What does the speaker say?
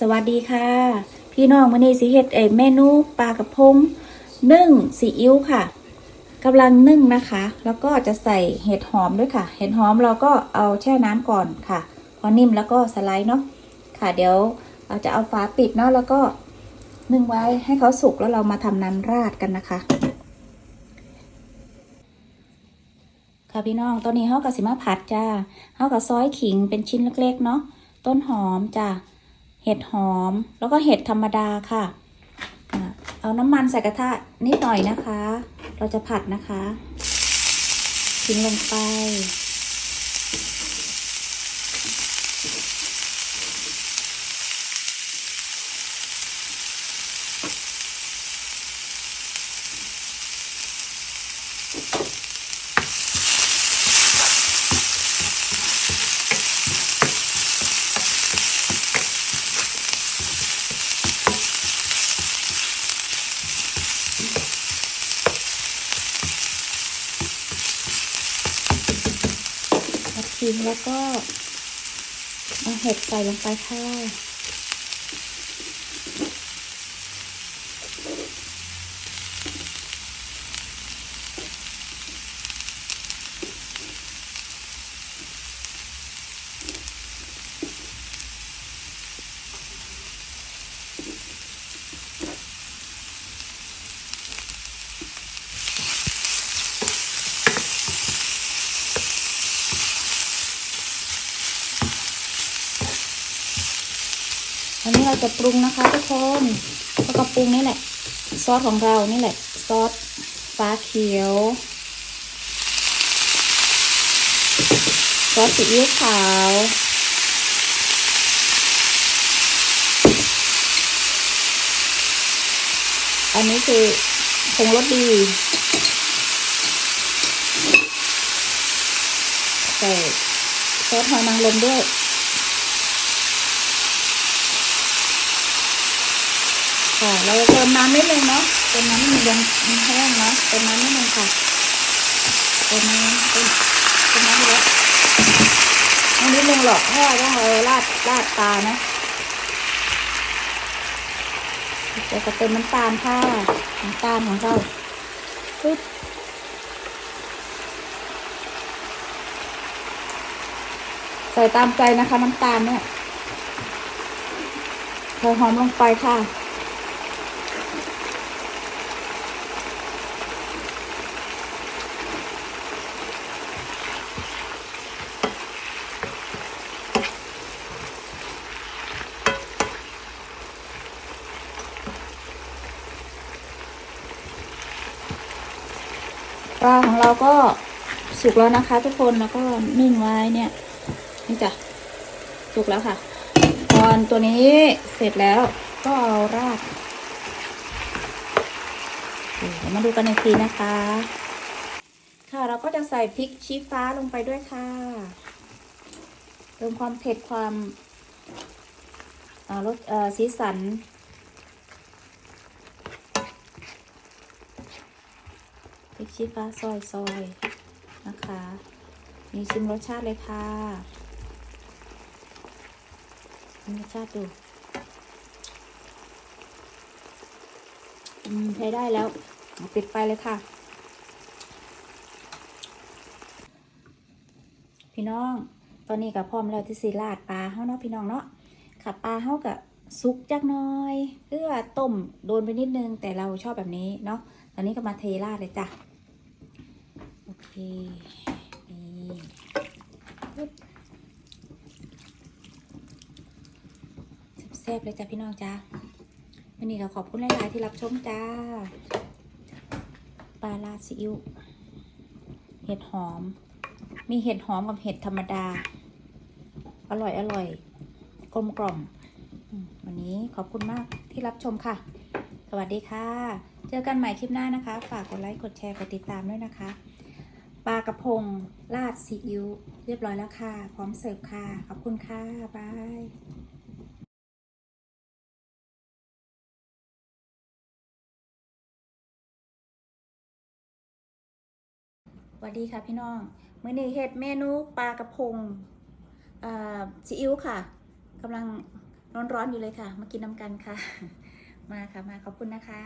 สวัสดีค่ะ พี่น้องมื้อนี้สิเฮ็ดเอเมนูปลากระพงนึ่งซีอิ๊วค่ะกำลังนึ่งนะคะ แล้วก็จะใส่เห็ดหอมด้วยค่ะ เห็ดหอมเราก็เอาแช่น้ำก่อนค่ะ พอนิ่มแล้วก็สไลด์เนาะค่ะ เดี๋ยวเราจะเอาฝาปิดเนาะแล้วก็นึ่งไว้ให้เขาสุกแล้วเรามาทำน้ำราดกันนะคะ ค่ะพี่น้องตอนนี้เฮากับสิมาผัดจ้าเฮากับซอยขิงเป็นชิ้นเล็กๆเนาะต้นหอมจ้า เห็ดหอม แล้วก็เห็ดธรรมดาค่ะ เอาน้ำมันใส่กระทะนิดหน่อยนะคะ เราจะผัดนะคะ ทิ้งลงไป ผัดทิ้งแล้วก็เอาเห็ดใส่ลงไปค่ะ จะปรุงนะคะทุกคนแล้วก็ปรุงนี่แหละ ซอสของเรานี่แหละ ซอสฟ้าเขียว ซอสซีอิ๊วขาวอันนี้คือผงรสดีใส่ซอสหอยนางรมด้วย ค่ะ เราเติมน้ำนิดนึงเนาะเติมน้ำนิดนึงยังยังแห้งเนาะเติมน้ำนิดนึงค่ะเติมน้ำเติมเติมน้ำเยอะไม่นิดนึงหรอกแค่ต้องเราราดราดปลานะเดี๋ยวจะเติมน้ำตาลค่ะน้ำตาลของเราปึ๊บใส่ตามใจนะคะน้ำตาลเนี่ยใส่หอมลงไปค่ะ ลาของเราก็สุกแล้วนะคะ ทุกคนแล้วก็นึ่งไว้เนี่ยนี่จ้ะสุกแล้วค่ะตอนตัวนี้เสร็จแล้วก็เอาราดเดี๋ยวมาดูกันอีกทีนะคะ ค่ะเราก็จะใส่พริกชี้ฟ้าลงไปด้วยค่ะเติมความเผ็ดความรสสีสัน ริกชี้ฟ้าซอยซอยนะคะ มีชิมรสชาติเลยค่ะชิมรสชาติดูใช้ได้แล้วปิดไปเลยค่ะ พี่น้อง ตอนนี้กับพร้อมแล้วที่สีลาดปลาเฮาเนาะพี่น้องเนาะค่ะปลาเฮากับซุกจักน้อย เพื่อต้มโดนไปนิดนึงแต่เราชอบแบบนี้เนาะตอนนี้ก็มาเทราดเลยจ้ะ เคนี่ปึ๊บแซ่บเลยจ้ะพี่น้องจ้าวันนี้ก็ขอบคุณหลาย ๆ ที่รับชมจ้า ปลาลาดซีอิ๊วเห็ดหอม มีเห็ดหอมกับเห็ดธรรมดา อร่อยอร่อย กลมกล่อม วันนี้ขอบคุณมากที่รับชมค่ะ สวัสดีค่ะ เจอกันใหม่คลิปหน้านะคะ ฝากกดไลค์ กดแชร์ กดติดตามด้วยนะคะ ปลากระพง ราดซีอิ๊วเรียบร้อยแล้วค่ะ พร้อมเสิร์ฟค่ะ ขอบคุณค่ะ บายสวัสดีค่ะพี่น้องมื้อนี้เฮ็ดเมนูปลากระพงอ่าซีอิ๊วค่ะกำลังร้อนๆอยู่เลยค่ะ มากินน้ำกันค่ะ มาค่ะมาขอบคุณนะคะ